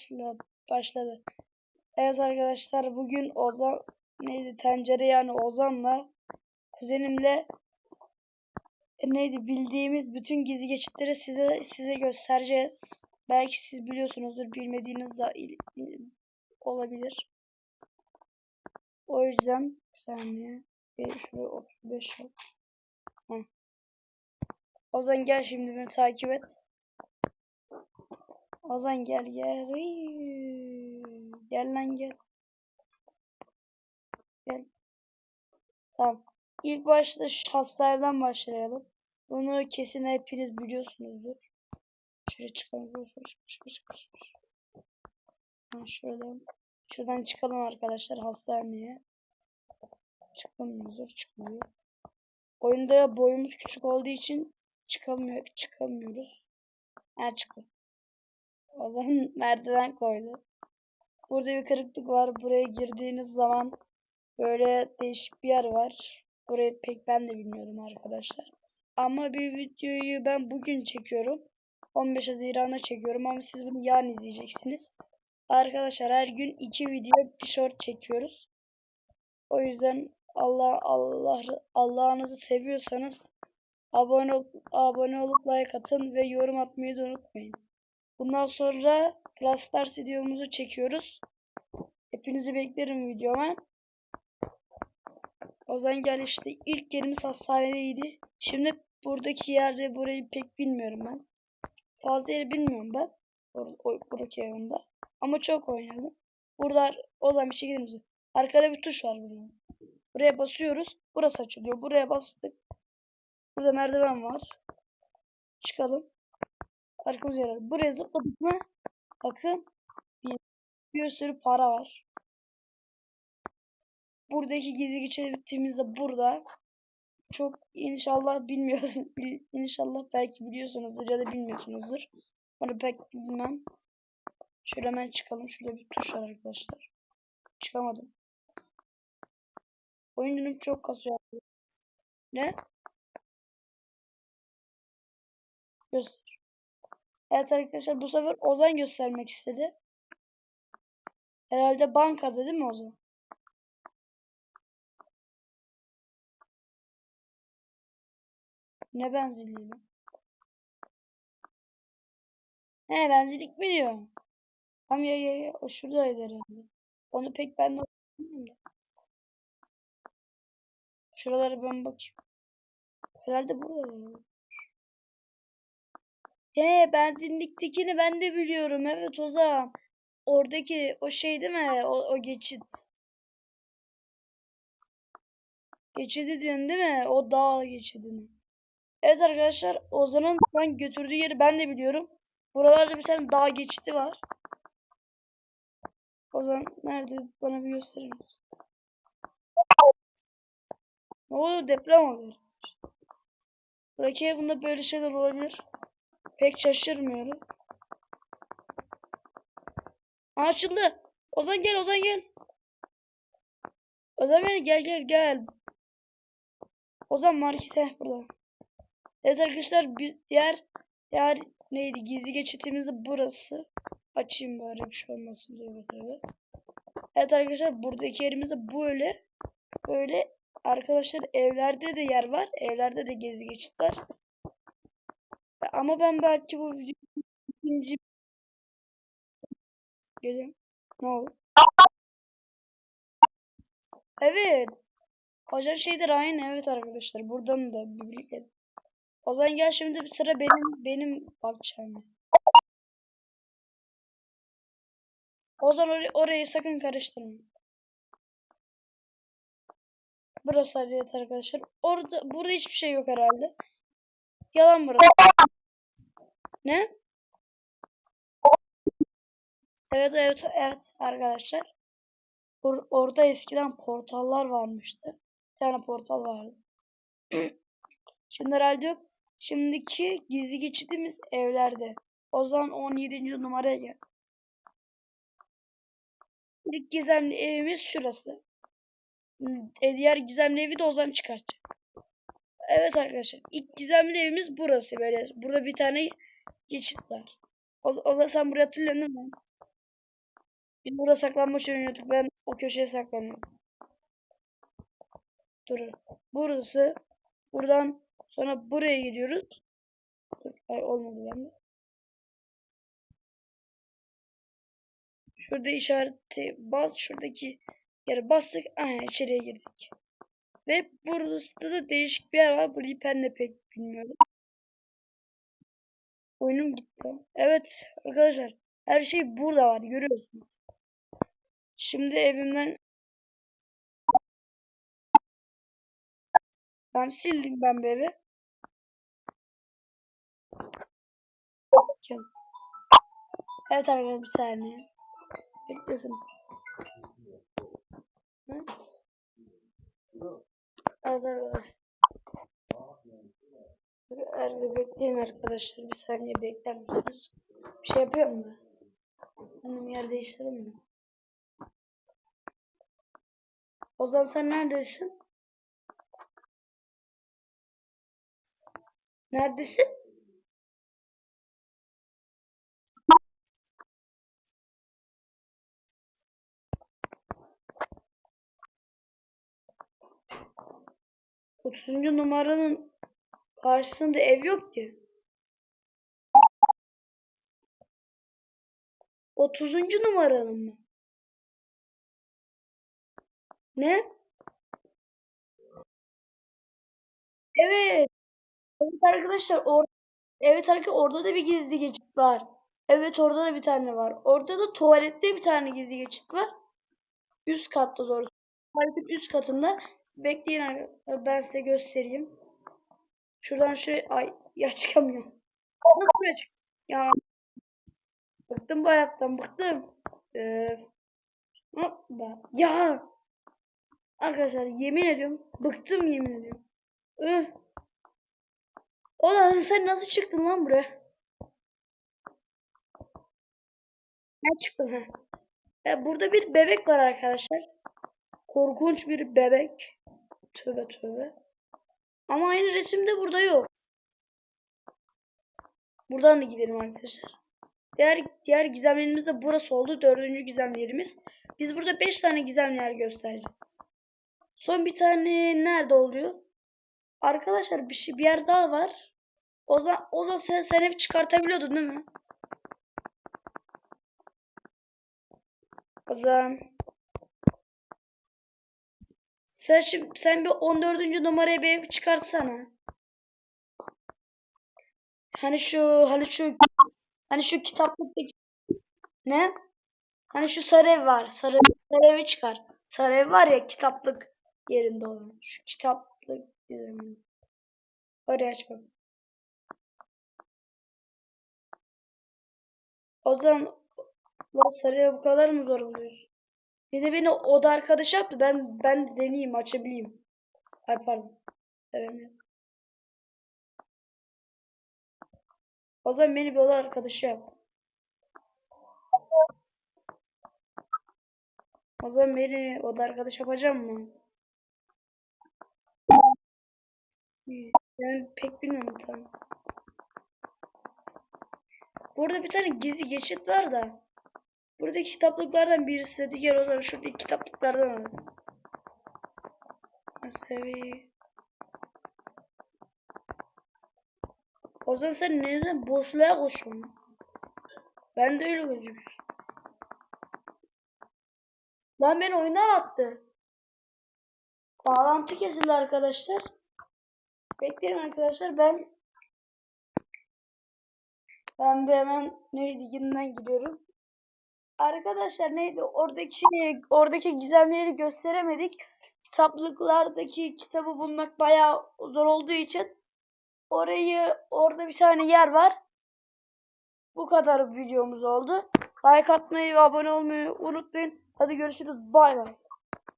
başla başladı. Evet arkadaşlar bugün Ozan neydi tencere yani Ozan'la kuzenimle e, neydi bildiğimiz bütün gizli geçitleri size size göstereceğiz. Belki siz biliyorsunuzdur bilmediğiniz de il- il- olabilir. O yüzden bir saniye. Şuraya 35 yap. Ozan gel şimdi beni takip et. Ozan gel gel. Gel lan gel. Gel. Tamam. İlk başta şu hastalardan başlayalım. Bunu kesin hepiniz biliyorsunuzdur. Şöyle çıkalım. Şöyle. Şuradan çıkalım arkadaşlar hastaneye. Çıkamıyoruz. Çıkmıyor. Oyunda boyumuz küçük olduğu için çıkamıyor, çıkamıyoruz. Ha çıktı. O zaman merdiven koydu. Burada bir kırıklık var. Buraya girdiğiniz zaman böyle değişik bir yer var. Burayı pek ben de bilmiyorum arkadaşlar. Ama bir videoyu ben bugün çekiyorum. 15 Haziran'da çekiyorum ama siz bunu yarın izleyeceksiniz. Arkadaşlar her gün iki video bir short çekiyoruz. O yüzden Allah Allah Allah'ınızı seviyorsanız abone abone olup like atın ve yorum atmayı da unutmayın. Bundan sonra Brawl videomuzu çekiyoruz. Hepinizi beklerim videoma. O zaman gel işte ilk yerimiz hastanedeydi. Şimdi buradaki yerde burayı pek bilmiyorum ben. Fazla yeri bilmiyorum ben. Buradaki evinde. Ama çok oynadım. Burada o zaman bir bize. Arkada bir tuş var bunun. Buraya basıyoruz. Burası açılıyor. Buraya bastık. Burada merdiven var. Çıkalım. Arkamıza yarar. Buraya zıpladık mı? Bakın. Bir, bir sürü para var. Buradaki gizli geçitimiz de burada. Çok inşallah bilmiyorsun. bil- İnşallah belki biliyorsunuzdur ya da bilmiyorsunuzdur. Onu pek bilmem. Şöyle hemen çıkalım. Şurada bir tuş var arkadaşlar. Çıkamadım. Oyuncunum çok kasıyor. Ne? Göster. Evet arkadaşlar bu sefer Ozan göstermek istedi. Herhalde bankada değil mi Ozan? Ne benzinliği lan? He benzinlik mi diyor? Tamam ya ya ya o şuradaydı herhalde. Onu pek ben de bilmiyorum da. Şuralara ben bakayım. Herhalde burada. He benzinliktekini ben de biliyorum. Evet Ozan. Oradaki o şey değil mi? O, o geçit. Geçidi diyorsun değil mi? O dağ geçidini. Evet arkadaşlar Ozan'ın şu an götürdüğü yeri ben de biliyorum. Buralarda bir tane dağ geçidi var. Ozan nerede? Bana bir gösterir misin? Ne oluyor? Deprem oluyor. Buradaki evinde böyle şeyler olabilir. Pek şaşırmıyorum. Açıldı. Ozan gel Ozan gel. Ozan beni gel gel gel. Ozan markete burada. Evet arkadaşlar diğer diğer neydi gizli geçitimiz burası. Açayım bari bir şey olmasın diye böyle. Evet arkadaşlar buradaki yerimiz böyle. Böyle arkadaşlar evlerde de yer var. Evlerde de gizli geçit var. Ama ben belki bu video ikinci Gelin. Ne oldu? Evet. Hoca şeydir aynı evet arkadaşlar. Buradan da birlikte. O zaman gel şimdi bir sıra benim benim bakacağım. O zaman orayı, orayı sakın karıştırma. Burası hareket arkadaşlar. Orada burada hiçbir şey yok herhalde. Yalan burası. Ne? Evet evet evet arkadaşlar. Or- orada eskiden portallar varmıştı. Bir tane portal vardı. Şimdi herhalde yok. Şimdiki gizli geçitimiz evlerde. O zaman 17. numaraya gel. İlk gizemli evimiz şurası. E, diğer gizemli evi de Ozan çıkartacak. Evet arkadaşlar. ilk gizemli evimiz burası böyle. Burada bir tane geçit var. O, o zaman sen burayı hatırlıyorsun değil mi? Biz burada saklanmaç oynuyorduk. Ben o köşeye saklanıyorum. Dur. Burası. Buradan sonra buraya gidiyoruz. Ay olmadı bende. Şurada işareti bas. Şuradaki yere bastık. Aha içeriye girdik. Ve burada da değişik bir yer var. Burayı ben de pek bilmiyorum. Oyunum gitti. Evet arkadaşlar. Her şey burada var. Görüyorsunuz. Şimdi evimden ben sildim ben bu. Evet arkadaşlar bir saniye. Beklesin. Hı? Arkadaşlar. Arada bekleyin arkadaşlar. Bir saniye bekler misiniz? Bir şey yapıyorum mu? Kendim yer değiştirelim mi? Ozan sen neredesin? Neredesin? Otuzuncu numaranın karşısında ev yok ki. Otuzuncu numaranın mı? Ne? Evet. Evet arkadaşlar or Evet arkadaşlar orada da bir gizli geçit var. Evet orada da bir tane var. Orada da tuvalette bir tane gizli geçit var. Üst katta doğrusu. Tuvaletin üst katında. Bekleyin ben size göstereyim. Şuradan şöyle ay ya çıkamıyorum. Şuraya çık. Ya bıktım bu hayattan bıktım. Ee. Ya arkadaşlar yemin ediyorum bıktım yemin ediyorum. Üh. Ulan sen nasıl çıktın lan buraya? Ben çıktım ha. Ya burada bir bebek var arkadaşlar. Korkunç bir bebek. Tövbe tövbe. Ama aynı resimde burada yok. Buradan da gidelim arkadaşlar. Diğer diğer gizemlerimiz de burası oldu. Dördüncü gizem yerimiz. Biz burada beş tane gizemli yer göstereceğiz. Son bir tane nerede oluyor? Arkadaşlar bir şey bir yer daha var. O zaman, o zaman sen, sen hep çıkartabiliyordun değil mi? O zaman sen şimdi sen bir 14. numaraya bir ev çıkartsana. Hani şu hani şu hani şu kitaplıktaki ne? Hani şu sarı ev var. Sarı, sarı evi çıkar. Sarı ev var ya kitaplık yerinde olan. Şu kitaplık gizemini. Oraya aç bak. O zaman lan sarıya bu kadar mı zor buluyorsun? Bir de beni oda arkadaşı yaptı. Ben ben de deneyeyim açabileyim. Ay pardon. Evet. O zaman beni bir oda arkadaşı yap. O zaman beni oda arkadaş yapacağım mı? Ben pek bilmiyorum tamam. Burada bir tane gizli geçit var da. Buradaki kitaplıklardan birisi de gel o zaman şuradaki kitaplıklardan alalım. O zaman sen neden boşluğa koşuyorsun? Ben de öyle gözüküyor. Lan beni oyundan attı. Bağlantı kesildi arkadaşlar. Bekleyin arkadaşlar ben ben bir hemen neydi yeniden gidiyorum. Arkadaşlar neydi oradaki oradaki gizemleri gösteremedik. Kitaplıklardaki kitabı bulmak bayağı zor olduğu için orayı orada bir tane yer var. Bu kadar videomuz oldu. Like atmayı ve abone olmayı unutmayın. Hadi görüşürüz. Bay bay.